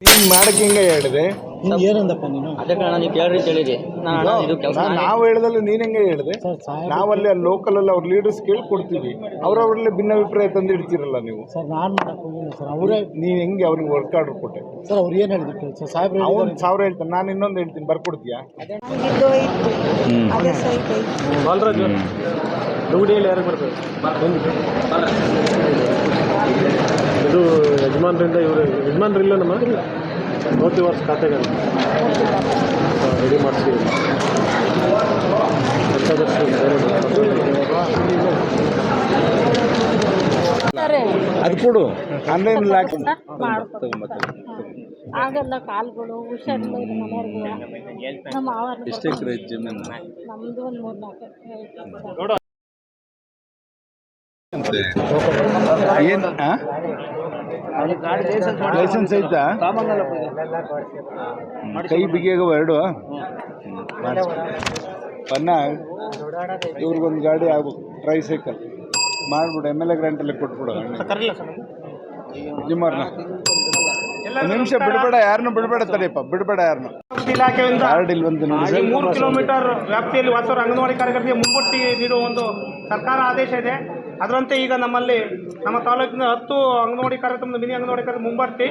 ನೀನ್ ಮಾಡಕ್ಕೆ ಹೆಂಗ ಹೇಳಿದೆ? ನೀನು ಏನಂದಪ್ಪ ನೀನು? ಅದಕ್ಕೆ ಕಾರಣ ನೀವು ಕೇಳ್ರಿ ಹೇಳಿರಿ ನಾನು ಇದು ಕೆಲಸ ನಾವು ಹೇಳ್ದಲ್ಲ ನೀನ್ ಹೆಂಗೆ ಹೇಳಿದೆ? ಸರ್ ಸಾಹೇಬ್ ನಾವಲ್ಲಿ ಅಲ್ಲಿ ಲೋಕಲ್ ಅಲ್ಲಿ ಅವ್ರ ಲೀಡರ್ಸ್ ಕೇಳಿ ಕೊಡ್ತೀವಿ ಅವ್ರವ್ರಲ್ಲೇ ಭಿನ್ನಾಭಿಪ್ರಾಯ ತಂದು ಇಡ್ತೀರಲ್ಲ ನೀವು. ಸರ್ ನಾನು ಮಾಡಕ್ಕೆ ಹೋಗಿಲ್ಲ ಸರ್. ಅವರೇ ನೀನ್ ಹೆಂಗೆ ಅವ್ರಿಗೆ ವರ್ಕ್ ಆರ್ಡರ್ ಕೊಟ್ಟೆ? ಸರ್ ಅವ್ರು ಏನು ಹೇಳಿದ್ರು ಕೇಳಿ ಸರ್? ಸಾಹೇಬ್ರು ಅವ್ನು. ಸಾವಿರ ಹೇಳ್ತಾನೆ ನಾನು ಇನ್ನೊಂದು ಹೇಳ್ತೀನಿ ಬರ್ಕೊಡ್ತೀಯಾ? ಇದು ಇತ್ತು ಅದೇ ಸೈಟ್ ಐತಿ ಬಾಲರಾಜು ದುಗುಡಿಯಲ್ಲಿ ಯಾರಿಗೆ ಬರ್ತದೆ ಇದು ಯಜಮಾನ್ರಿಂದ ಇವರು ಯಜಮಾನ್ರಿಲ್ಲ ನಮ್ಮ ನೋಟಿ ವರ್ಷ ಖಾತೆಗಳು. ರೆಡಿ ಮಾಡ್ತೀವಿ ಅದು ಕೊಡು. ಆನ್ಲೈನ್ ಆಗಲ್ಲ ಕಾಲ್ಗಳು ಹುಷಾರಿಲ್ಲ ಇದು ಮನೆಯವ್ರಿಗೂ. ನಮ್ಮ ನಮ್ದು ಒಂದು ಮೂರು ನಾಲ್ಕು ಏನ್ ಲೈಸೆನ್ಸ್ ಐತಾ? ಕೈ ಬಿಗಿಯಾಗವ ಎರಡು? ಪನ್ನ? ಇವ್ರಿಗೊಂದು ಗಾಡಿ ಆಗ್ಬೇಕು ಟ್ರೈ ಸೈಕಲ್ ಮಾಡ್ಬಿಡು ಎಂ ಎಲ್ ಎ ಗ್ರಾಂಟಲ್ಲಿ ಕೊಟ್ಬಿಡು. ಜಿಮ್ಮರ್ನ. ನಿಮಿಷ ಬಿಡಬೇಡ ಯಾರನ್ನು ಬಿಡಬೇಡ ತಡಿಯಪ್ಪ ಬಿಡಬೇಡ ಯಾರನ್ನು ಇಲಾಖೆಯಿಂದ ಕಾರ್ಡ್ ನೋಡಿ ಮೂರು ಕಿಲೋಮೀಟರ್ ವ್ಯಾಪ್ತಿಯಲ್ಲಿ ವಾಸ್ತವ ಅಂಗನವಾಡಿ ಕಾರ್ಯಕರ್ತರಿಗೆ ಮುಂಬಡ್ತಿ ನೀಡುವ ಒಂದು ಸರ್ಕಾರ ಆದೇಶ ಇದೆ. ಅದರಂತೆ ಈಗ ನಮ್ಮಲ್ಲಿ ನಮ್ಮ ತಾಲೂಕಿನ ಹತ್ತು ಅಂಗನವಾಡಿ ಕಾರ್ಯಕ್ರಮದ ಮಿನಿ ಅಂಗನವಾಡಿ ಕಾರ್ಯಕ್ರಮ ಮುಂಬಡ್ತಿ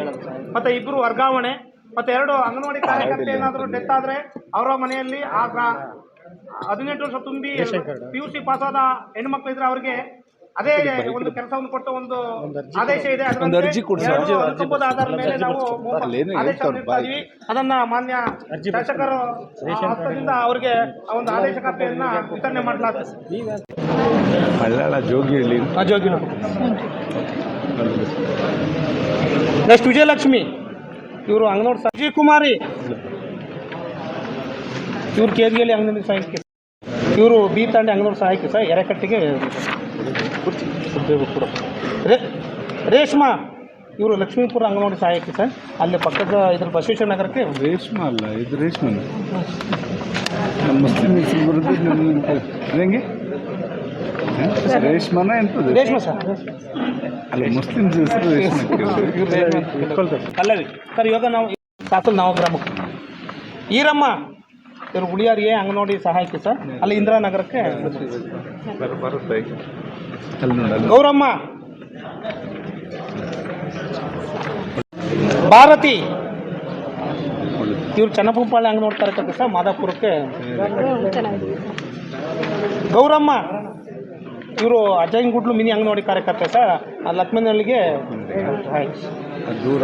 ಮತ್ತೆ ಇಬ್ಬರು ವರ್ಗಾವಣೆ ಮತ್ತೆ ಎರಡು ಅಂಗನವಾಡಿ ಕಾರ್ಯಕರ್ತ ಏನಾದರೂ ಡೆತ್ ಆದರೆ ಅವರ ಮನೆಯಲ್ಲಿ ಆ ಹದಿನೆಂಟು ವರ್ಷ ತುಂಬಿ ಪಿ ಯು ಸಿ ಪಾಸ್ ಆದ ಹೆಣ್ಮಕ್ಳು ಇದ್ರೆ ಅವರಿಗೆ ಅದೇ ಒಂದು ಕೆಲಸವನ್ನು ಕೊಟ್ಟ ಒಂದು ಆದೇಶ ಇದೆ. ಅನುಕಂಪದ ಆಧಾರದ ಮೇಲೆ ನಾವು. ಅದನ್ನ ಮಾನ್ಯ ಶಾಸಕರು ಅವರಿಗೆ ಒಂದು ಆದೇಶ ಕಾಪಿಯನ್ನ ವಿತರಣೆ ಮಾಡಲಾಗ್ತದೆ. ಮಳ್ಳಾಳ ಜೋಗಿಹಳ್ಳಿ ನೆಕ್ಸ್ಟ್ ವಿಜಯಲಕ್ಷ್ಮಿ. ಇವರು ಅಂಗನವಾಡಿ ಸಂಜೀವ್ ಕುಮಾರಿ ಇವರು ಜಿಯಲ್ಲಿ ಅಂಗನೋಡಿ ಸಹಾಯಕಿ ಇವರು ಬಿ ತಾಂಡೆ ಅಂಗನವಾಡಿ ಸಹಾಯಕಿ ಸರ್ ಎರೆಕಟ್ಟಿಗೆ ಕೂಡ ರೇ ರೇಷ್ಮಾ. ಇವರು ಲಕ್ಷ್ಮೀಪುರ ಅಂಗನವಾಡಿ ಸಹಾಯಕಿ ಸರ್ ಅಲ್ಲಿ ಪಕ್ಕದ ಇದ್ರ ಬಸವೇಶ್ವರ ನಗರಕ್ಕೆ ರೇಷ್ಮೆ ಅಲ್ಲ ಇದು ರೇಷ್ಮೆ ನಮ್ಮ ಮುಸ್ಲಿಂ ಹೆಸರು ಬರುತ್ತೆ ನಮ್ಮ ಹೆಂಗೆ ರೇಷ್ಮನ ಎಂತದ್ದು ರೇಷ್ಮಾ ಸರ್. ಅಲ್ಲ ಮುಸ್ಲಿಮ್ಸ್ ಹೆಸರು ರೇಷ್ಮೆ. ಪಲ್ಲವಿ ಸರ್ ಇವಾಗ ನಾವು ಸಾಸಲ್ ನವಗ್ರಾಮಕ್ಕೆ ಈರಮ್ಮ. ಇವರು ಉಳಿಯಾರಿಗೆ ಅಂಗನವಾಡಿ ಸಹಾಯಕಿ ಸರ್. ಅಲ್ಲಿ ಇಂದಿರಾನಗರಕ್ಕೆ ನೋಡಿ ಗೌರಮ್ಮ. ಭಾರತಿ. ಇವ್ರು ಚನ್ನಪುಂಪಾಳೆ ಅಂಗನವಾಡಿ ಕಾರ್ಯಕರ್ತ ಸರ್ ಮಾದಾಪುರಕ್ಕೆ. ಗೌರಮ್ಮ. ಇವರು ಅಜ್ಜಂಗುಡ್ಲು ಮಿನಿ ಅಂಗನವಾಡಿ ಕಾರ್ಯಕರ್ತ ಸರ್. ದೂರ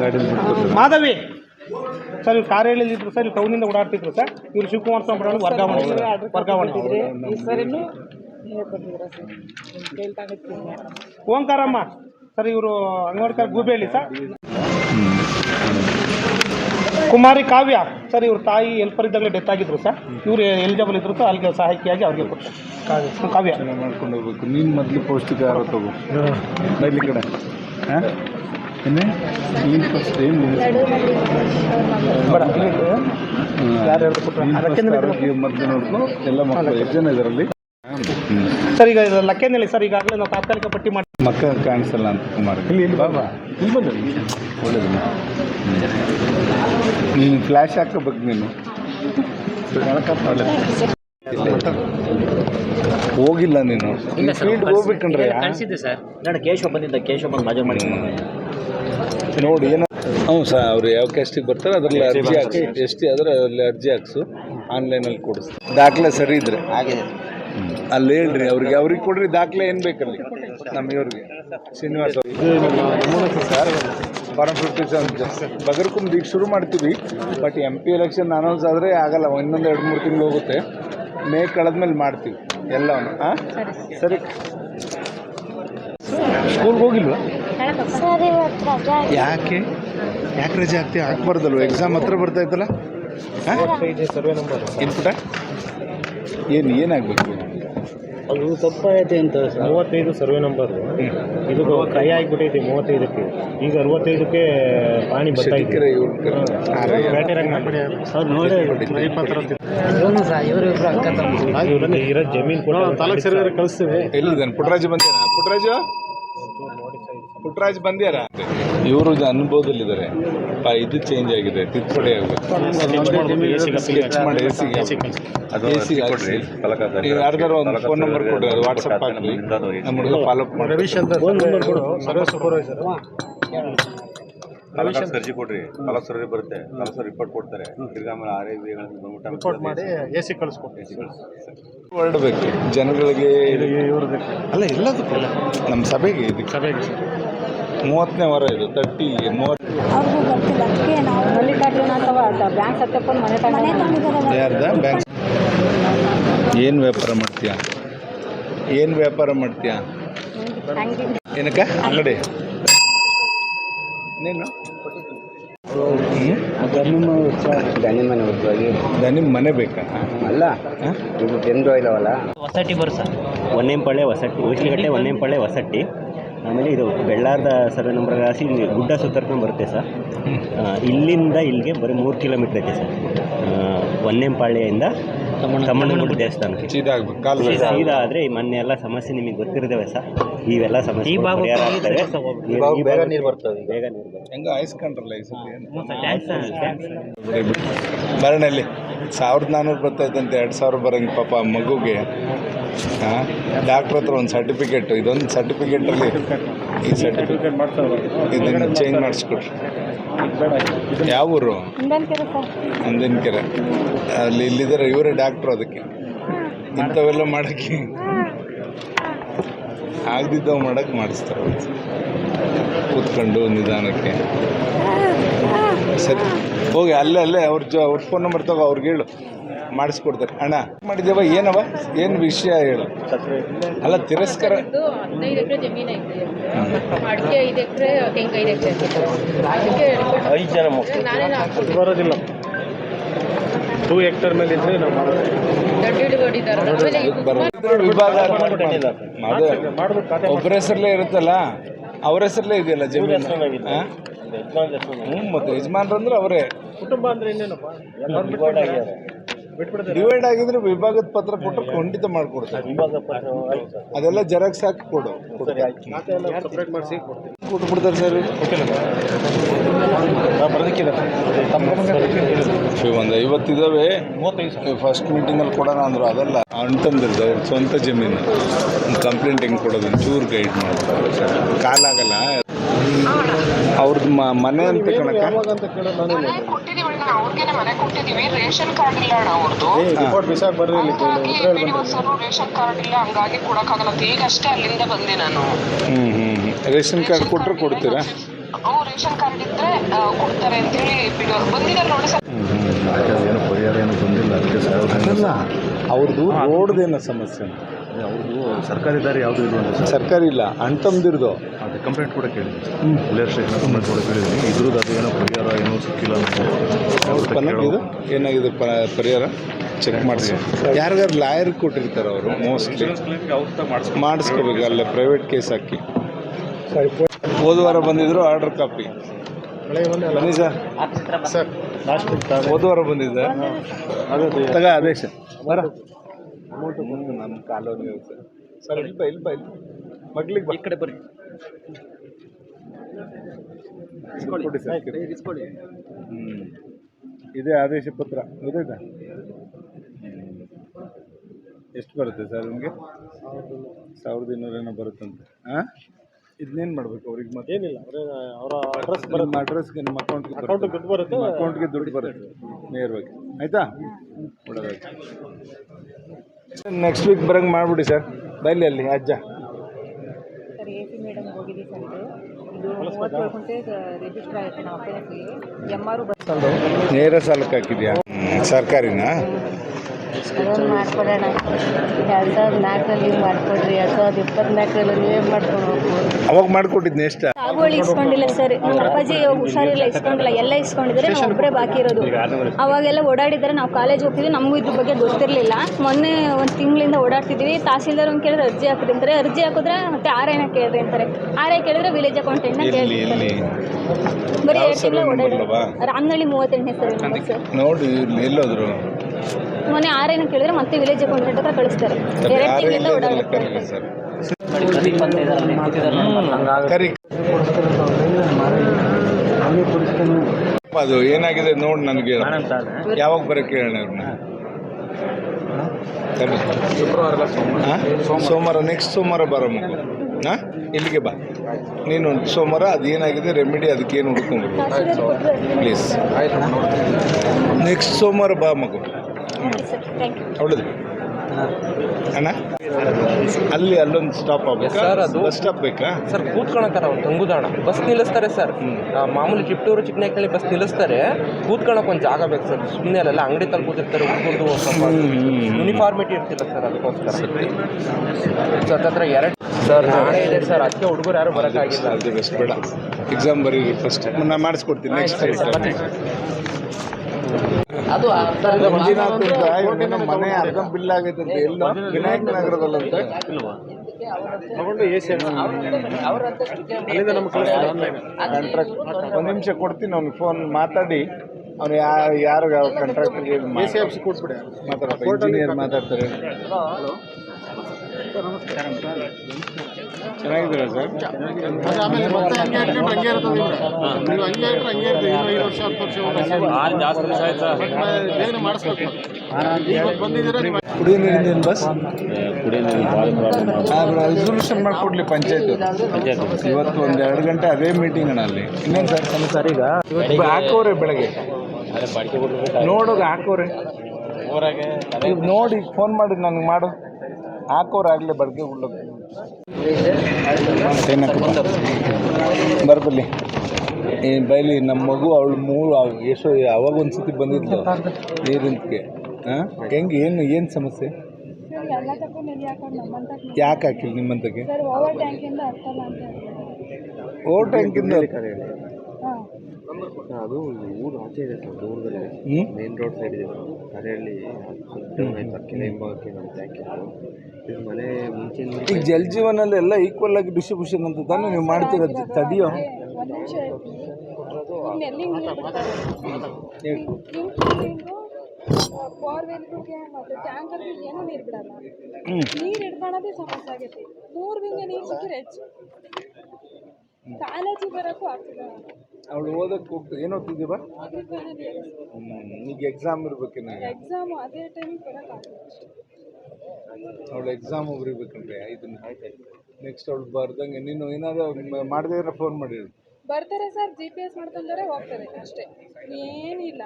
ಗಾಡೀಲಿ ಬಿಟ್ಕೊತಾರೆ ಮಾಧವಿ! ಸರ್ ಇವ್ರು ಹೇಳಿದ್ರು ಸರ್ ಇವ್ರು ಟೌನಿಂದ ಓಡಾಡ್ತಿದ್ರು ಸರ್. ಇವ್ರು ಶಿವಕುಮಾರ್ ಸ್ವಾಮಿ ವರ್ಗಾವಣೆ ವರ್ಗಾವಣೆ ಓಂಕಾರಮ್ಮ! ಸರ್ ಇವರು ಅಂಗನವಾಡಿ ಹೇಳಿ ಸರ್. ಕುಮಾರಿ ಕಾವ್ಯ! ಸರ್ ಇವ್ರ ತಾಯಿ ಹೆಲ್ಪರ್ ಇದ್ದಾಗಲೇ ಡೆತ್ ಆಗಿದ್ರು ಸರ್. ಇವರು ಎಲಿಜಿಬಲ್ ಇದ್ರು ಸರ್ ಅಲ್ಲಿಗೆ ಸಹಾಯಕಿಯಾಗಿ ಅವ್ರಿಗೆ ಕೊಟ್ಟು ಕಾವ್ಯ. ಮಾಡ್ಕೊಂಡು ಹೋಗ್ಬೇಕು. ನೀನು ಮೊದಲು ಪೌಷ್ಟಿಕ ಆಹಾರ ತಗೋ ಇಲ್ಲಿ ಕಡೆ. ಹಾಂ? ನೀನು ಫಸ್ಟ್ ಏನು ಬೇಡ ಯಾರು ಆರೋಗ್ಯ ಮೊದಲು ನೋಡ್ಕೊ. ಎಲ್ಲ ಮಕ್ಕಳು ಎಷ್ಟು ಜನ ಇದರಲ್ಲಿ? ಸರ್ ಈಗ ಲಕ್ಕೇನಲ್ಲಿ ಸರ್ ಈಗಾಗಲೇ ನಾವು ತಾತ್ಕಾಲಿಕ ಪಟ್ಟಿ ಮಾಡಿ ಮಕ್ಕ ಕಾಣಿಸಲ್ಲ ಅಂತ ಕುಮಾರ್. ಇಲ್ಲಿ ಇಲ್ಲಿ ಬಾಬಾ. ಇಲ್ಲಿ ಬಂದ ಒಳ್ಳೇದು ನೀನು ಫ್ಲ್ಯಾಶ್ ಹಾಕಬೇಕು ನೀನು. ಹೋಗಿಲ್ಲ ನೀನು. ಫೀಲ್ಡ್ ಹೋಗ್ಬೇಕಂದ್ರೆ ಕಳಿಸಿದ್ದೆ ಸರ್. ನಾನು ಕೇಶವ ಬಂದಿದ್ದ ಕೇಶವ ಬಂದು ಮಜಾ ಮಾಡಿ. ನೋಡಿ ಏನೋ ಹ್ಞೂ ಸರ್ ಅವ್ರು ಯಾವ ಕ್ಯಾಸ್ಟಿಗೆ ಬರ್ತಾರೆ ಅದರಲ್ಲಿ ಅರ್ಜಿ ಹಾಕಿ ಎಸ್ ಟಿ ಆದರೆ ಅದರಲ್ಲಿ ಅರ್ಜಿ ಹಾಕ್ಸು. ಆನ್ಲೈನಲ್ಲಿ ಕೊಡಿಸ್ತು ದಾಖಲೆ ಸರಿ ಇದ್ರೆ. ಆಗಿದೆ ಅಲ್ಲಿ ಹೇಳ್ರಿ ಅವ್ರಿಗೆ ಅವ್ರಿಗೆ ಕೊಡ್ರಿ ದಾಖಲೆ ಏನು ಬೇಕಲ್ಲಿ? ನಮ್ಮ ಇವ್ರಿಗೆ Srinivasa sir. Form fifty seven ಬಗರ್ಕುಂಬ್ ಈಗ ಶುರು ಮಾಡ್ತೀವಿ but M P election announce ಆದರೆ ಆಗಲ್ಲ ಇನ್ನೊಂದು ಎರಡು ಮೂರು ತಿಂಗಳು ಹೋಗುತ್ತೆ. ಮೇ ಕಳೆದ್ಮೇಲೆ ಮಾಡ್ತೀವಿ ಎಲ್ಲವನ್ನು. ಹಾಂ ಸರಿ. ಸ್ಕೂಲ್ಗೆ ಹೋಗಿಲ್ವಾ? ಯಾಕೆ? ಯಾಕೆ ರಜೆ ಆಗ್ತೀವಿ ಹಾಕ್ಬಾರ್ದಲ್ವ ಎಕ್ಸಾಮ್ ಹತ್ರ ಹಾಂ ಸರ್ವೆ ನಂಬರ್ ಏನು ಏನಾಗಬೇಕು? ಅದು ತಪ್ಪಾಯ್ತು ಅಂತ ಮೂವತ್ತೈದು ಸರ್ವೆ ನಂಬರ್ ಇದು ಕೈ ಆಗಿಬಿಟ್ಟೈತಿ ಮೂವತ್ತೈದಕ್ಕೆ. ಈಗ ಅರವತ್ತೈದಕ್ಕೆ ಪಾಣಿ ಬರ್ತಾ ಇದೆ. ಇರೋ ಜಮೀನು ಕೂಡ ತಾಲೂಕು ಸರ್ವೆ ಕಳಿಸ್ತೀವಿ. ಎಲ್ಲಿದ್ದಾನೆ? ಪುಟ್ಟರಾಜು ಬಂದೇನಾ ಪುಟ್ಟರಾಜು? ಪುಟ್ಟರಾಜ್ ಬಂದ್ಯಾರ ಇವರು ಅನುಭವದಲ್ಲಿದ್ದಾರೆ ಇದು ಚೇಂಜ್ ಆಗಿದೆ ತಿದ್ದುಪಡಿ ಆಗಬೇಕು ಯಾರ್ದಾರು ಒಂದು ಫೋನ್ ನಂಬರ್ ಕೊಡ್ರಿ ಅದು ವಾಟ್ಸಪ್ ನಮ್ಮ ಹುಡುಗ ಮಾಡಿ ಫೋನ್ ನಂಬರ್ ಕೊಡು ಸರ್ವೆ ಸೂಪರ್ವೈಸರ್ ತಾಲೂಕು ಸರ್ಜಿ ಕೊಡ್ರಿ. ತಾಲೂಕು ಬರುತ್ತೆ. ತಾಲೂಕು ರಿಪೋರ್ಟ್ ಕೊಡ್ತಾರೆ. ತಿರ್ಗಾ ಆಮೇಲೆ ಆರ್ ಐ ರಿಪೋರ್ಟ್ ಮಾಡಿ ಎ ಸಿ ಕಳಿಸ್ಕೊಡ್ತೀವಿ. ಹೊರಡಬೇಕು ಜನಗಳಿಗೆ ಅಲ್ಲ ಎಲ್ಲದಕ್ಕೂ ನಮ್ಮ ಸಭೆಗೆ ಇದಕ್ಕೆ ಸಭೆಗೆ. ಮೂವತ್ತನೇ ವಾರ ಇದು ತರ್ಟಿ ಮೂವತ್ತು ಅವ್ರಿಗೂ ಬರ್ತಿಲ್ಲ ಅದಕ್ಕೆ ನಾವು ಮಲ್ಲಿಕಾರ್ಜುನ ಅಥವಾ ಬ್ಯಾಂಕ್ ಸತ್ಯಪ್ಪನ ಮನೆ ಮನೆ ಯಾರ್ದ? ಬ್ಯಾಂಕ್. ಏನು ವ್ಯಾಪಾರ ಮಾಡ್ತೀಯ? ಏನು ವ್ಯಾಪಾರ ಮಾಡ್ತೀಯ? ಏನಕ್ಕ? ಅಂಗಡಿ. ನೀನು ನಿಮ್ಮ ಮನೆ ಬೇಕಾ? ಅಲ್ಲ? ಇದು ಜನರು ಇಲ್ಲವಲ್ಲ ಹೊಸಟ್ಟಿ ಬರು ಸರ್ ಒನ್ನೆಂಪಳ್ಳೆ ಹೊಸಟ್ಟಿ ಉಚ್ಲಿಗಟ್ಟೆ ಒನ್ನೆಂಪಳ್ಳೆ ಹೊಸಟ್ಟಿ ಆಮೇಲೆ ಇದು ಬೆಳ್ಳಾರದ ಸರ್ವೆ ನಂಬರ್ ಆಸಿ ಇಲ್ಲಿ ಗುಡ್ಡ ಸುತ್ತರ್ಕೊಂಡು ಬರುತ್ತೆ ಸರ್. ಇಲ್ಲಿಂದ ಇಲ್ಲಿಗೆ ಬರೀ ಮೂರು ಕಿಲೋಮೀಟ್ರ್ ಐತೆ ಸರ್. ಒನ್ನೆಂಪಾಳ್ಯದಿಂದ ತಮ್ಮಣ್ಣಗುಡಿ ದೇವಸ್ಥಾನಕ್ಕೆ. ಸೀದಾ ಆಗ್ಬೇಕು ಕಾಲು ಸೀದಾ ಆದರೆ ಮೊನ್ನೆ ಎಲ್ಲ ಸಮಸ್ಯೆ ನಿಮಗೆ ಗೊತ್ತಿರ್ತವೆ ಸರ್. ಇವೆಲ್ಲ ಸಮಸ್ಯೆ ಈ ಭಾಗ ಈ ಬೇಗ ನೀರು ಬರ್ತದೆ ಬೇಗ ನೀರು ಬರ್ತದೆ. ಹೆಂಗ ಆಯ್ಸ್ಕೊಂಡ್ರಲ್ಲ ಈ ಟ್ಯಾಂಕ್ಸ್ ಬರಣಲ್ಲಿ ಸಾವಿರದ ನಾನ್ನೂರು ಬರ್ತೈತಂತೆ ಎರಡು ಸಾವಿರ ಬರಂಗ ಪಾಪ ಮಗುಗೆ ಹಾಂ ಡಾಕ್ಟ್ರ್ ಹತ್ರ ಒಂದು ಸರ್ಟಿಫಿಕೇಟ್ ಇದೊಂದು ಸರ್ಟಿಫಿಕೇಟಲ್ಲಿ ಈ ಸರ್ಟಿಫಿಕೇಟ್ ಇದನ್ನು ಚೇಂಜ್ ಮಾಡಿಸ್ಕೊಡ್ರಿ. ಯಾವ ಊರು? ಅಂದಿನ ಕೆರೆ ಅಲ್ಲಿ ಇಲ್ಲಿದ್ದಾರೆ ಇವರೇ ಡಾಕ್ಟ್ರು ಅದಕ್ಕೆ. ಇಂಥವೆಲ್ಲ ಮಾಡೋಕ್ಕೆ. ಆಗದಿದ್ದವು ಮಾಡೋಕ್ಕೆ ಮಾಡಿಸ್ತಾರೆ ಕೂತ್ಕೊಂಡು ನಿಧಾನಕ್ಕೆ. ಸರಿ. ಹೋಗಿ ಅಲ್ಲೇ ಅಲ್ಲೇ ಅವ್ರ ಜೊ ಅವ್ರ ಫೋನ್ ನಂಬರ್ ತಗೋ ಅವ್ರಿಗೆ ಹೇಳು. ಮಾಡಿಸ್ಕೊಡ್ತಾರೆ. ಅಣ್ಣ ಮಾಡಿದೇವ ಏನವ? ಏನು ವಿಷಯ ಹೇಳು. ಅಲ್ಲ ತಿರಸ್ಕಾರ ಹದಿನೈದು ಎಕರೆ ಜಮೀನು ಐತೆ. ಅಡಿಕೆ ಐದು ಎಕರೆ ತೆಂಗು ಐದು ಎಕರೆ ಅದಕ್ಕೆ ಐದು ಜನ ಮಕ್ಕಳು ನಾನೇನು ಅದು ಬರೋದಿಲ್ಲ. ಟೂ ಹೆಕ್ಟರ್ ಮೇಲೆ ಇದ್ರೆ ನಾವು ವಿಭಾಗ ಒಬ್ಬರ ಹೆಸರಲ್ಲೇ ಇರುತ್ತಲ್ಲ ಅವ್ರ ಹೆಸರಲ್ಲೇ ಇದೆಯಲ್ಲ ಜಮೀನು? ಹ್ಞೂ ಮತ್ತು ಯಜಮಾನ್ರು ಅಂದ್ರೆ ಅವರೇ. ಕುಟುಂಬ ಅಂದ್ರೆ ಇನ್ನೇನಪ್ಪ? ಎಲ್ಲ ಡಿವೈಡ್ ಆಗಿದ್ರೆ ವಿಭಾಗದ ಪತ್ರ ಕೊಟ್ಟರೆ ಖಂಡಿತ ಮಾಡಿಕೊಡ್ತಾರೆ. ಸರ್. ಅದೆಲ್ಲ ಜೆರಾಕ್ಸ್ ಹಾಕಿ ಕೊಡು. ಕೊಟ್ಬಿಡ್ತಾರೆ ಸರ್? ಒಂದು ಫಸ್ಟ್ ಮೀಟಿಂಗಲ್ಲಿ ಕೊಡೋಣ ಅಂದರು ಅದೆಲ್ಲ ಅಂತಂದಿರ್ದ ಅವ್ರ ಸ್ವಂತ ಜಮೀನು. ಕಂಪ್ಲೇಂಟ್ ಹೆಂಗೆ ಕೊಡೋದು ಚೂರು ಗೈಡ್ ಮಾಡ್ತಾರೆ. ಕಾಲಾಗಲ್ಲ. ಅವ್ರದ್ದು ಮ ಮನೆ ಅಂತ ಕಣಕ್ಕ ನಾನೇ ಕೊಟ್ಟಿದೀವಿ ಅಣ್ಣ ಅವ್ರಿಗೇನೆ ಮನೆ ಕೊಟ್ಟಿದೀವಿ ರೇಷನ್ ಕಾರ್ಡ್ ಇಲ್ಲ ಅಣ್ಣ ಅವ್ರದ್ದು. ರಿಪೋರ್ಟ್ ಬಿಸಾಕ್ ಬರ್ರಿ ಇಲ್ಲಿ ಹಂಗಾಗಿ ಪಿ ರೇಷನ್ ಕಾರ್ಡ್ ಇಲ್ಲ ಹಂಗಾಗಿ ಕೊಡಕ್ಕಾಗಲ್ಲ ಅಂತ. ಈಗಷ್ಟೇ ಅಲ್ಲಿಂದ ಬಂದೆ ನಾನು. ಹ್ಞೂ ಹ್ಞೂ ರೇಷನ್ ಕಾರ್ಡ್ ಕೊಟ್ಟರೆ ಕೊಡ್ತೀರಾ? ಅವ್ರು ರೇಷನ್ ಕಾರ್ಡ್ ಇದ್ರೆ ಕೊಡ್ತಾರೆ ಅಂತೇಳಿ ಹೇಳಿ ಬಂದಿದ್ದಾರೆ ನೋಡಿ ಸರ್. ಏನು ಪರಿಹಾರ ಏನು ಬಂದಿಲ್ಲ ಅದಕ್ಕೆ ಅಲ್ಲ ಅವ್ರದ್ದು ರೋಡ್ದೇನೋ ಸಮಸ್ಯೆ ಅವ್ರದ್ದು ಸರ್ಕಾರಿ ದಾರಿ ಯಾವುದು ಇಲ್ಲ ಸರ್? ಸರ್ಕಾರಿ ಇಲ್ಲ ಅಣ್ತಮ್ದಿರ್ದು. ಅದು ಕಂಪ್ಲೇಂಟ್ ಕೂಡ ಕೇಳಿದ್ದೀನಿ ಪೊಲೀಸ್ ಸ್ಟೇಷನ್ ಕಂಪ್ಲೇಂಟ್ ಕೂಡ ಕೇಳಿದ್ದೀನಿ ಇದ್ರದ್ದು ಅದು ಏನೋ ಪರಿಹಾರ ಏನೋ ಸಿಕ್ಕಿಲ್ಲ ಅಂತ ಇದು? ಏನಾಗಿದೆ ಪ ಪರಿಹಾರ? ಚೆಕ್ ಮಾಡಿಸಿ. ಯಾರಿಗಾರು ಲಾಯರ್ ಕೊಟ್ಟಿರ್ತಾರೆ ಅವರು? ಮೋಸ್ಟ್ಲಿ ಮಾಡಿಸ್ಕೋಬೇಕು ಅಲ್ಲೇ ಪ್ರೈವೇಟ್ ಕೇಸ್ ಹಾಕಿ. ಹೋದ ವಾರ ಬಂದಿದ್ರು ಆರ್ಡರ್ ಕಾಪಿ ಬನ್ನಿ ಸರ್. ಸರ್ ಲಾಸ್ಟ್ ಹೋದ ವಾರ ಬಂದಿದ್ದೆ. ತಗ ಅದೇ ಸರ್. ಬರ. ನಮ್ಮ ಕಾಲೋನಿ ಸರ್ ಸರ್ ಇಲ್ಲಿ ಬಾ ಇಲ್ಲಿ ಬಾ ಇಲ್ಲಿ ಮಗ್ಲಿಗೆ ಬಾ. ಈ ಕಡೆ ಬರ್ರಿ. ಕೊಡಿ ಸರ್. ಹ್ಞೂ ಇದೇ ಆದೇಶ ಪತ್ರ. ಗೊತ್ತಾಯ್ತಾ? ಎಷ್ಟು ಬರುತ್ತೆ ಸರ್ ನಿಮಗೆ? ಸಾವಿರದ ಇನ್ನೂರೇನೋ ಬರುತ್ತಂತೆ. ಹಾಂ ಇದನ್ನೇನು ಮಾಡಬೇಕು ಅವ್ರಿಗೆ ಮತ್ತೆ? ಏನಿಲ್ಲ ಅವರೇ ಅಡ್ರೆಸ್ ನಿಮ್ಮ ಅಡ್ರೆಸ್ಗೆ ನಿಮ್ಮ ಅಕೌಂಟ್ಗೆ ಅಕೌಂಟ್ ದುಡ್ಡು ಬರುತ್ತೆ. ಅಕೌಂಟ್ಗೆ ದುಡ್ಡು ಬರುತ್ತೆ. ನೇರವಾಗಿ. ಆಯಿತಾ? ಕೊಡೋದಾಯ್ತು ನೆಕ್ಸ್ಟ್ ವೀಕ್ ಬರಂಗೆ ಮಾಡಿಬಿಡಿ ಸರ್. ಬೈಲಿ ಅಲ್ಲಿ ಅಜ್ಜ. ಸರ್ ಎ ಸಿ ಮೇಡಮ್ ಹೋಗಿದ್ದೀವಿ ಸರ್ ಇದು ಇದು ಮೂವತ್ತೇಳು ಗುಂಟೆ ರಿಜಿಸ್ಟರ್ ಆಗುತ್ತೆ ನಮ್ಮ ಅಪ್ಪನ ಹೆಸರಿಗೆ ಎಂ ಆರು ನೇರ ಸಾಲಕ್ಕೆ ಹಾಕಿದ್ಯಾ? ಸರ್ಕಾರಿನಾ? ಅದೊಂದು ಮಾಡಿಕೊಡೋಣ. ಎರಡು ಸಾವಿರದ ನಾಲ್ಕರಲ್ಲಿ ನೀವು ಮಾಡಿಕೊಡ್ರಿ ಎರಡು ಸಾವಿರದ ಇಪ್ಪತ್ನಾಲ್ಕರಲ್ಲಿ ನೀವೇ ಮಾಡ್ಕೊಂಡು ಹೋಗ್ಬೋದು ಅವಾಗ ಮಾಡಿಕೊಟ್ಟಿದ್ದೆ ಎಷ್ಟು ಸಾಗುವಳಿ ಇಸ್ಕೊಂಡಿಲ್ಲ ಸರ್. ನಮ್ಮ ಅಪ್ಪಾಜಿ ಹುಷಾರಿಲ್ಲ ಇಸ್ಕೊಂಡಿಲ್ಲ ಎಲ್ಲ ಇಸ್ಕೊಂಡಿದ್ರೆ ನಾವು ಒಬ್ಬರೇ ಬಾಕಿ ಇರೋದು. ಅವಾಗೆಲ್ಲ ಓಡಾಡಿದ್ರೆ ನಾವು ಕಾಲೇಜ್ ಹೋಗ್ತಿದ್ವಿ ನಮಗೂ ಇದ್ರ ಬಗ್ಗೆ ಗೊತ್ತಿರಲಿಲ್ಲ. ಮೊನ್ನೆ ಒಂದು ತಿಂಗಳಿಂದ ಓಡಾಡ್ತಿದ್ವಿ. ತಹಸೀಲ್ದಾರ್ ಒಂದು ಕೇಳಿದ್ರೆ ಅರ್ಜಿ ಹಾಕಿದ್ರೆ ಅಂತಾರೆ. ಅರ್ಜಿ ಹಾಕಿದ್ರೆ ಮತ್ತೆ ಆರ್ ಐನ ಕೇಳಿದ್ರೆ ಅಂತಾರೆ. ಆರ್ ಐ ಕೇಳಿದ್ರೆ ವಿಲೇಜ್ ಅಕೌಂಟೆಂಟ್ನ ಎಲ್ಲಿ ಬರೀ ಎರಡು ತಿಂಗಳು ಓಡಾಡಿ? ರಾಮನಹಳ್ಳಿ ಮೂವತ್ತೆಂಟನೇ ಸರ್ ಸರ್ ನೋಡಿ ಎಲ್ಲೋದ್ರು. ಮೊನ್ನೆ ಆರೇನು ಕೇಳಿದ್ರೆ ಮತ್ತೆ ವಿಲೇಜ್ ಕಾಂಟ್ರಾಕ್ಟ್ ಹತ್ರ ಕಳಿಸ್ತಾರೆ. ಅದು ಏನಾಗಿದೆ ನೋಡಿ ನನಗೆ. ಯಾವಾಗ ಬರೋಕ್ಕೆ ಹೇಳೋಣ ಅವ್ರನ್ನ ಸೋಮವಾರ ನೆಕ್ಸ್ಟ್ ಸೋಮವಾರ ಬರೋ ಮಗು. ಇಲ್ಲಿಗೆ ಬಾ. ನೀನು ಸೋಮವಾರ ಅದೇನಾಗಿದೆ ರೆಮಿಡಿ ಅದಕ್ಕೇನು ಹುಡ್ಕೊಂಡ್ಬಿಡು ಪ್ಲೀಸ್ ನೆಕ್ಸ್ಟ್ ಸೋಮವಾರ ಬಾ ಮಗು. ಥ್ಯಾಂಕ್ ಯು ಅವಳದು ಅಣ್ಣ ಅಲ್ಲಿ ಅಲ್ಲೊಂದು ಸ್ಟಾಪ್ ಆಗಬೇಕು? ಸರ್, ಅದು- ಬಸ್ ಸ್ಟಾಪ್ ಬೇಕಾ? ಸರ್ ಕೂತ್ಕೊಳಕ್ಕಾರ ಒಂದು ತಂಗುದಾಣ. ಬಸ್ ನಿಲ್ಲಿಸ್ತಾರೆ ಸರ್ ಆ, ಮಾಮೂಲಿ ಚಿಪ್ಟೂರು ಚಿಕ್ಕನಹಳ್ಳಿ ಬಸ್ ನಿಲ್ಲಿಸ್ತಾರೆ. ಕೂತ್ಕೊಳಕ್ ಒಂದು ಜಾಗ ಬೇಕು ಸರ್ ಸುಮ್ಮನೆ ಅಲ್ಲೆಲ್ಲ ಅಂಗಡಿ ತಲೆ ಕೂತಿರ್ತಾರೆ ಉಟ್ಕೊಂಡು ಸ್ವಲ್ಪ ಯೂನಿಫಾರ್ಮಿಟಿ ಇರ್ತಿಲ್ಲ ಸರ್ ಅದಕ್ಕೋಸ್ಕರ. ಸರ್ ಹತ್ರ ಎರಡು ಸರ್ ನಾಳೆ ಇದೆ ಸರ್ ಅದಕ್ಕೆ ಹುಡುಗರು ಯಾರು ಬರೋಕ್ಕಾಗಿಲ್ಲ ಅದು ಬೆಸ್ಟ್ ಬೇಡ. ಎಕ್ಸಾಮ್ ಬರೀ ಫಸ್ಟ್ ನಾನು ಮಾಡಿಸ್ಕೊಡ್ತೀನಿ ನೆಕ್ಸ್ಟ್ ಮಂಜುನಾಥ್ ಅಂತ ಇವ್ನೇನೋ ಮನೆ ಅರ್ಧ ಬಿಲ್ ಆಗೈತೆ ಅಂತ ಎಲ್ಲ ವಿನಾಯಕ ನಗರದಲ್ಲಂತೆ ಕಾಂಟ್ರಾಕ್ಟ್ ಒಂದು ನಿಮಿಷ ಕೊಡ್ತೀನಿ ಅವ್ನಿಗೆ ಫೋನ್ ಮಾತಾಡಿ. ಅವ್ನು ಯಾರು ಯಾರು ಯಾವ ಕಾಂಟ್ರಾಕ್ಟ್ಗೆ ಕೊಟ್ಬಿಡಿ. ಮಾತಾಡ್ತಾರೆ. ಇಂಜಿನಿಯರ್ ಮಾತಾಡ್ತಾರೆ ಚೆನ್ನಾಗಿದ್ದೀರಾ ಸರ್? ಕುಡಿಯೋ ನೀರಿನ ಬಸ್ ರೆಸಲ್ಯೂಷನ್ ಮಾಡಿಕೊಡ್ಲಿ ಪಂಚಾಯತ್ ಇವತ್ತು ಒಂದು ಎರಡು ಗಂಟೆ ಅದೇ ಮೀಟಿಂಗ್ ಅಣ್ಣ ಅಲ್ಲಿ ಇನ್ನೇನು ಸರ್ ಸರ್ ಈಗ ಹಾಕೋರೆ. ಬೆಳಗ್ಗೆ ನೋಡೋದು ಹಾಕೋರೆ ನೋಡಿ ಫೋನ್ ಮಾಡಿ ನನಗೆ ಮಾಡು. ಹಾಕೋರು ಆಗಲೇ ಬಡ್ಗೆ ಉಳ್ಳೋದು. ಬರ್ಬಲ್ಲಿ ಈ ಬೈಲಿ ನಮ್ಮ ಮಗು ಅವಳು ಮೂರು ಎಷ್ಟು ಅವಾಗ ಒಂದು ಸತಿ ಬಂದಿದ್ಲು ನೀರಿಂದಕ್ಕೆ ಹಾಂ ಹೆಂಗೆ ಏನು ಏನು ಸಮಸ್ಯೆ? ಯಾಕೆ ಹಾಕಿಲ್ಲ ನಿಮ್ಮಂತಕ್ಕೆ? ಓವರ್ ಟ್ಯಾಂಕಿಂದ ಹತ್ತಲ್ಲ ಅಂತ ಹೇಳ್ತಾರೆ ಓವರ್ ಟ್ಯಾಂಕಿಂದ ಹಾಂ ಅದು ಊರು ಆಚೆ ಇದೆ ಸರ್ ದೂರದಲ್ಲಿ. ಮೇನ್ ರೋಡ್ ಸೈಡ್ ಇದೆ ಸರ್. ಕರೆಯಲ್ಲಿ ಆಯ್ತು ಹಿಂಭಾಗಕ್ಕೆ ನಮ್ಮ ಟ್ಯಾಂಕಿತ್ತು ಇದು ಮನೆ ಮುಂಚೆ ಈಗ ಜಲ್ ಜೀವನಲ್ಲಿ ಎಲ್ಲ ಈಕ್ವಲ್ ಆಗಿ ಡಿಸ್ಟ್ರಿಬ್ಯೂಷನ್ ಅಂತ ತಾನೇ ನೀವು ಮಾಡ್ತಿರೋದು ತಡಿಯೋ. ಬೋರ್ವೆಲ್ಗೆ ಮತ್ತು ಟ್ಯಾಂಕರ್ಗೆ ಏನೂ ನೀರು ಬಿಡಲ್ಲ. ನೀರು ಹಿಡ್ಕೊಳ್ಳೋದೇ ಸಮಸ್ಯೆ ಆಗೈತಿ ಮೂರು ಬಿಂಗೆ ನೀರು ಸಿಕ್ಕಿದ್ರೆ ಹೆಚ್ಚು. ಕಾಲೇಜಿಗೆ ಬರೋಕ್ಕೂ ಆಗ್ತಿಲ್ಲ ಅವಳು ಓದಕ್ಕೆ ಹೋಗ್ತಾ ಏನು ಓದ್ತಿದ್ದೀವ ಈಗ ಎಕ್ಸಾಮ್ ಇರ್ಬೇಕೇನ ಎಕ್ಸಾಮ್ ಅದೇ ಟೈಮಿಗೆ ಅವಳು ಎಕ್ಸಾಮ್ ಬರೀಬೇಕಂದ್ರೆ ಇದನ್ನ ನೆಕ್ಸ್ಟ್ ಅವಳು ಬರ್ದಂಗೆ ನೀನು ಏನಾದ್ರು ಮಾಡದೇ ಇರೋ ಫೋನ್ ಮಾಡಿ ಬರ್ತಾರೆ ಸರ್ ಜಿ ಪಿ ಎಸ್ ಮಾಡ್ಕೊಂಡಾರೆ ಹೋಗ್ತಾರೆ ಅಷ್ಟೇ. ಏನಿಲ್ಲ.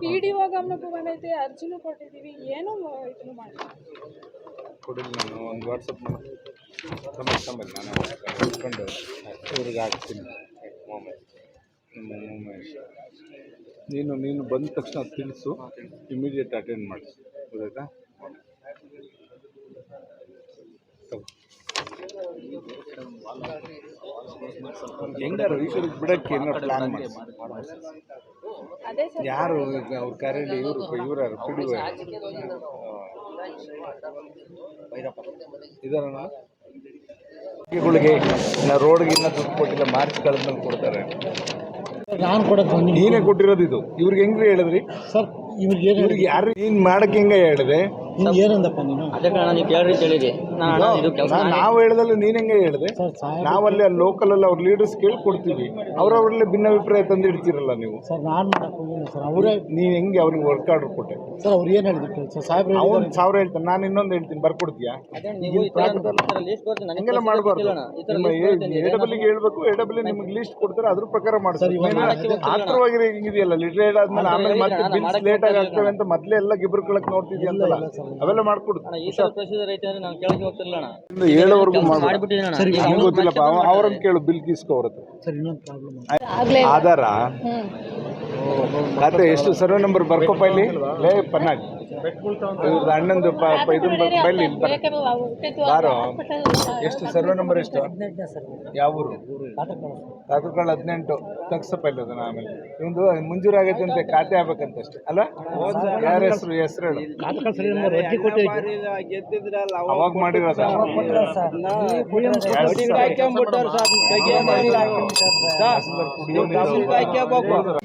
ಪಿ ಡಿ ಒ ಗಮನಕ್ಕೂ ಬಂದೈತೆ ಅರ್ಜಿನೂ ಕೊಟ್ಟಿದ್ದೀವಿ ಏನೂ ಇದನ್ನು ಮಾಡಿ ಕೊಡಿಲ್ಲ ನಾನು ಒಂದು ವಾಟ್ಸಪ್ ಮಾಡಿ. ತಮ್ಮ ತಮ್ಮ ನಾನು ಇಟ್ಕೊಂಡು ಇವ್ರಿಗೆ ಹಾಕ್ತೀನಿ. ಮೊಬೈಲ್ ನೀನು ನೀನು ಬಂದ ತಕ್ಷಣ ತಿಳಿಸು. ಇಮಿಡಿಯೇಟ್ ಅಟೆಂಡ್ ಮಾಡಿಸು. ಗೊತ್ತಾಯ್ತಾ? ತಗೋ. ಹೆಂಗಾರು ಈ ಕಡೆ ಬಿಡಕ್ಕೆ ಏನೋ ಪ್ಲಾನ್ ಮಾಡಿ ಯಾರು ಅವ್ರ ಕರೆಯಲ್ಲಿ ಇವರು ಇವರು ಯಾರು ಪಿ ಡಿ ಇದಾರಣ್ಣ? ರೋಡ್ಗೆ ಇನ್ನೂ ದುಡ್ಡು ಕೊಟ್ಟಿಲ್ಲ ಮಾರ್ಚ್ ಕಳೆದ್ಮೇಲೆ ಕೊಡ್ತಾರೆ. ನಾನು ಕೊಡೋದು ನೀನೇ ಕೊಟ್ಟಿರೋದು ಇದು. ಇವ್ರಿಗೆ ಹೆಂಗ್ರಿ ಹೇಳಿದ್ರಿ? ಸರ್ ಇವ್ರಿಗೆ ಏನು ಇವ್ರಿಗೆ ಯಾರು ನೀನ್ ಮಾಡಕ್ಕೆ ಹೆಂಗ ಹೇಳಿದೆ? ಏನಂದಪ್ಪ ನೀನು? ಅದೇ ಕಾರಣ ನೀವು ಕೇಳ್ರಿ ಹೇಳಿರಿ ನಾನ್- ನಾವು ಹೇಳ್ದಲ್ಲಿ ನೀನು ಹೆಂಗೆ ಹೇಳಿದೆ? ನಾವಲ್ಲಿ ಅಲ್ಲಿ ಲೋಕಲ್ ಅಲ್ಲಿ ಅವ್ರ ಲೀಡರ್ಸ್ ಕೇಳ್ಕೊಡ್ತೀವಿ. ಅವ್ರವ್ರಲ್ಲೇ ಭಿನ್ನಾಭಿಪ್ರಾಯ ತಂದು ಇಡ್ತೀರಲ್ಲ ನೀವು. ಸರ್ ನಾನು ಮಾಡಕ್ಕೆ ಹೋಗಿಲ್ಲ ಸರ್. ಅವರೇ ನೀನು ಹೆಂಗೆ ಅವ್ರಿಗೆ ವರ್ಕ್ ಆರ್ಡರ್ ಕೊಟ್ಟೆ? ಸರ್ ಅವ್ರು ಏನು ಹೇಳಿದ್ರು ಸರ್? ಸಾಹೇಬ್ರು ಅವ್ನು ಸಾವಿರ ಹೇಳ್ತಾನೆ ನಾನು ಇನ್ನೊಂದು ಹೇಳ್ತೀನಿ ಬರ್ಕೊಡ್ತೀಯಾ? ಹಂಗೆಲ್ಲ ಮಾಡಬಾರ್ದು. ನಿಮ್ಮ ಎ ಡಬ್ಲ್ಯೂಗೆ ಹೇಳ್ಬೇಕು ಎ ಡಬ್ಲ್ಯೂ ನಿಮ್ಗೆ ಲಿಸ್ಟ್ ಕೊಡ್ತಾರೆ ಅದ್ರ ಪ್ರಕಾರ ಮಾಡ್ತಾರೆ. ಆತರವಾಗಿ ಹಿಂಗಿದೆಯಲ್ಲ ಲಿಟ್ರೇಟ್ ಆದ್ಮೇಲೆ ಆಮೇಲೆ ಮತ್ತೆ ಬಿಲ್ಸ್ ಲೇಟ್ ಆಗಿ ಆಗ್ತವೆ ಅಂತ ಮೊದಲೇ ಎಲ್ಲ ಗಿಬ್ರುಕೊಳಕ್ ನೋಡ್ತಿದ್ಯಾ ಅಂತಲ್ಲ. ಅವೆಲ್ಲ ಮಾಡ್ಕೊಡು. ಇಂದ ಏಳೋವರೆಗೂ ಮಾಡ್ಬಿಟ್ಟು ನಂಗೆ ಗೊತ್ತಿಲ್ಲಪ್ಪ ಅವ ಅವ್ರನ್ನ ಕೇಳು ಬಿಲ್ ಆಧಾರ? ಖಾತೆ ಎಷ್ಟು? ಸರ್ವೆ ನಂಬರ್ ಬರ್ಕೋಪ ಇಲ್ಲಿ. ಲೇ ಪನ್ನಾಗ್ ಇವ್ರದ್ದು ಅಣ್ಣಂದು ಇದನ್ನ ಬರ್ಕೊ ಬೈಲಿ ಇಲ್ಲಿ ಬರ. ಬಾರೋ? ಎಷ್ಟು ಸರ್ವೆ ನಂಬರ್ ಎಷ್ಟು? ಯಾವ ಊರು ಕಾತುಕಾಳು ಹದಿನೆಂಟು ತಗ್ಸಪ್ಪ ಇಲ್ಲ ಅದನ್ನ ಆಮೇಲೆ. ಇವಂದು ಮಂಜೂರಾಗೈತೆ ಅಂತ ಖಾತೆ ಆಗ್ಬೇಕಂತ ಅಷ್ಟೇ. ಅಲ್ಲ ಯಾರ ಹೆಸರು ಹೆಸರು ಅವಾಗ ಮಾಡಿರೋದ?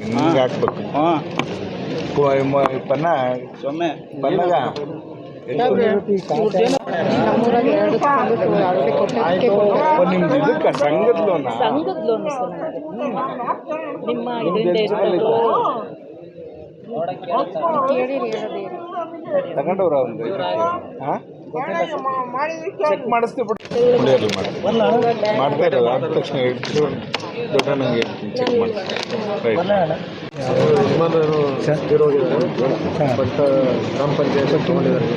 ಹಿಂಗೆ ಹಾಕ್ಬೇಕು. ಪನ್ನಗ ನಿಮ್ದು ಇದಕ್ಕೆ ಸಂಘದ ಲೋನ ಸಂಘದ ಲೋನ್ ಸರ್ ನಿಮ್ಮ ಇದರಿಂದ ಇರ್ತದಲ್ಲ ಕೇಳಿ ಹೇಳೋದೇ ತಗೊಂಡವ್ರ ಒಂದು ಹಾಂ ಚೆಕ್ ಮಾಡಿಸ್ತೀವಿ ಬಿಟ್ಟು ಕುಡಿಯೋದು ಮಾಡಿ ಮಾಡ್ತಾ ಇರೋದು ಆದ ತಕ್ಷಣ ದೊಡ್ಡ ನಂಗೆ ಚೆಕ್ ಮಾಡ್ತೀನಿ ರೈಟ್ ಗ್ರಾಮ ಪಂಚಾಯತ್ ತಗೊಂಡಿದ್ದಾರೆ.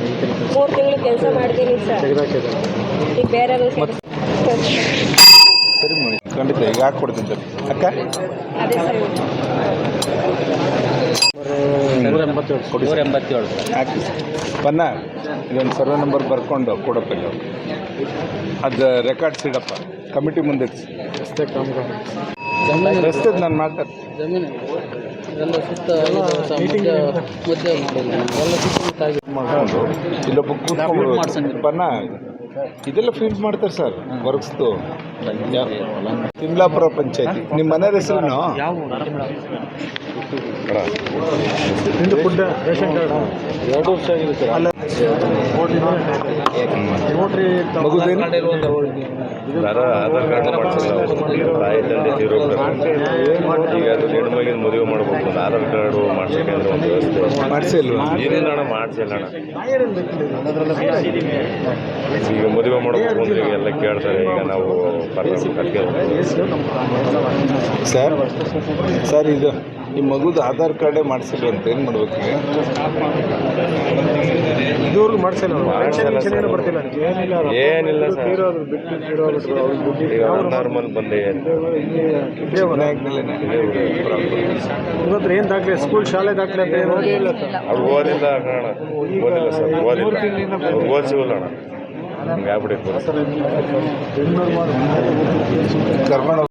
ಮೂರು ತಿಂಗಳು ಕೆಲಸ ಮಾಡ್ತೀನಿ ಸರ್. ಈಗ ಬೇರೆ ಸರಿ ಮಾಡಿ ಖಂಡಿತ ಈಗ ಹಾಕ್ಕೊಡ್ತೀನಿ ತಡಿ. ಅಕ್ಕ? ಅದೇ ನೂರ ಎಂಬತ್ತೇಳು ಕೊಡಿ ನೂರ ಎಂಬತ್ತೇಳು ಹಾಕಿ ಬನ್ನ ಇದೊಂದು ಸರ್ವೆ ನಂಬರ್ ಬರ್ಕೊಂಡು ಕೊಡಪ್ಪ. ಅದು ರೆಕಾರ್ಡ್ಸ್ ಇಡಪ್ಪ ಕಮಿಟಿ ಮುಂದೆ. ರಸ್ತೆ ನಾನು ಮಾತಾಡ್ತೀನಿ. ಜಮೀನು. ಎಲ್ಲ ಸುತ್ತ ಮಧ್ಯ ಮಧ್ಯ ಎಲ್ಲ ಸುತ್ತಮುತ್ತ ಮಾಡ್ಕೊಂಡು ಇಲ್ಲೊಬ್ಬ ಕೂತ್ಕೊಂಡು ಬನ್ನ ಇದೆಲ್ಲ ಫೀಲ್ ಮಾಡ್ತಾರೆ ಸರ್ ವರ್ಕ್ಸ್ದು ತಿಮ್ಲಾಪುರ ಪಂಚಾಯತಿ. ನಿಮ್ಮ ಮನೆ ಹೆಸರು ಎರಡು ವರ್ಷ ಆಗಿದೆ ಸರ್. ಆಧಾರ್ ಕಾರ್ಡ್ ಮಾಡಿಸಿಲ್ಲ ತಾಯಿ ತಂದೆ ತೀರೋಗ್ತಾರೆ ಈಗ ಅದು ಹೆಣ್ಣು ಮಗಿನ ಮದುವೆ ಮಾಡ್ಬೇಕು ಆಧಾರ್ ಕಾರ್ಡು ಮಾಡ್ಸಬೇಕಂದ್ರೆ ಒಂದು ವ್ಯವಸ್ಥೆ ಮಾಡಿಸಿಲ್ಲ ಏನಿಲ್ಲ ಅಣ್ಣ ಮಾಡಿಸಿಲ್ಲ ಅಣ್ಣ ಈಗ ಮದುವೆ ಮಾಡಬೇಕು ಅಂದ್ರೆ ಈಗ ಎಲ್ಲ ಕೇಳ್ತಾರೆ. ಈಗ ನಾವು ಬರ್ಬೇಕು ಸರ್ ಸರ್ ಇದು ಈ ಮಗುದು ಆಧಾರ್ ಕಾರ್ಡೇ ಮಾಡಿಸಿಲ್ಲ ಅಂತ ಏನು ಮಾಡ್ಬೇಕು? ಇದುವರೆಗೂ ಮಾಡಿಸಿಲ್ಲ ಬರ್ತಿಲ್ಲ. ಏನಿಲ್ಲ ಸರ್. ಈಗ ನಾರ್ಮಲ್ ಬಂದೆ ಇವತ್ತು ಏನು ದಾಖಲೆ? ಸ್ಕೂಲ್ ಶಾಲೆ ದಾಖಲೆ ಅಂತ ಏನು ಅವ್ರು ಓದಿಲ್ಲ ಅಣ್ಣ. ಓದಿಲ್ಲ ಸರ್. ಓದಿಲ್ಲ. ಓದಿಸಿಲ್ಲ ಅಣ್ಣ. ಹಿಂಗೆ ಆಗ್ಬಿಟ್ಟಿತ್ತು ಕರ್ಕೊಂಡು